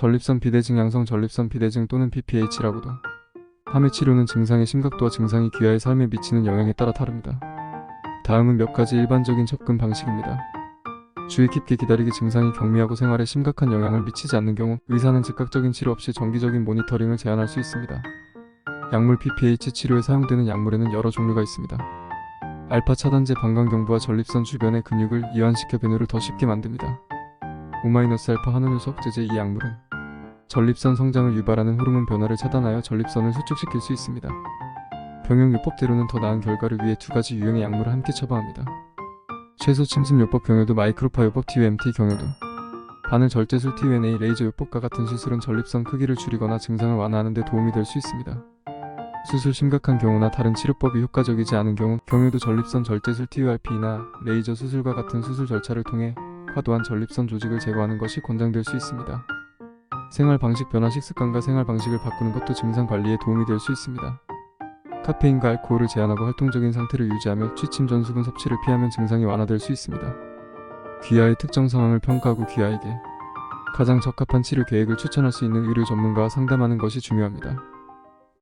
전립선 비대증 양성 전립선 비대증 또는 PPH라고도 함의 치료는 증상의 심각도와 증상이 귀하의 삶에 미치는 영향에 따라 다릅니다. 다음은 몇 가지 일반적인 접근 방식입니다. 주의 깊게 기다리기 증상이 경미하고 생활에 심각한 영향을 미치지 않는 경우 의사는 즉각적인 치료 없이 정기적인 모니터링을 제한할 수 있습니다. 약물 PPH 치료에 사용되는 약물에는 여러 종류가 있습니다. 알파 차단제 방광경부와 전립선 주변의 근육을 이완시켜 변후를 더 쉽게 만듭니다. 오마이너스 알파 한원효소제제 이 약물은 전립선 성장을 유발하는 호르몬 변화를 차단하여 전립선을 수축시킬 수 있습니다. 병용요법대로는 더 나은 결과를 위해 두 가지 유형의 약물을 함께 처방합니다. 최소 침습요법 경효도 마이크로파요법 TUMT 경효도 바늘 절제술 TUNA 레이저 요법과 같은 수술은 전립선 크기를 줄이거나 증상을 완화하는 데 도움이 될 수 있습니다. 수술 심각한 경우나 다른 치료법이 효과적이지 않은 경우 경유도 전립선 절제술 TURP나 레이저 수술과 같은 수술 절차를 통해 과도한 전립선 조직을 제거하는 것이 권장될 수 있습니다. 생활 방식 변화 식습관과 생활 방식을 바꾸는 것도 증상 관리에 도움이 될 수 있습니다. 카페인과 알코올을 제한하고 활동적인 상태를 유지하며 취침 전 수분 섭취를 피하면 증상이 완화될 수 있습니다. 귀하의 특정 상황을 평가하고 귀하에게 가장 적합한 치료 계획을 추천할 수 있는 의료 전문가와 상담하는 것이 중요합니다.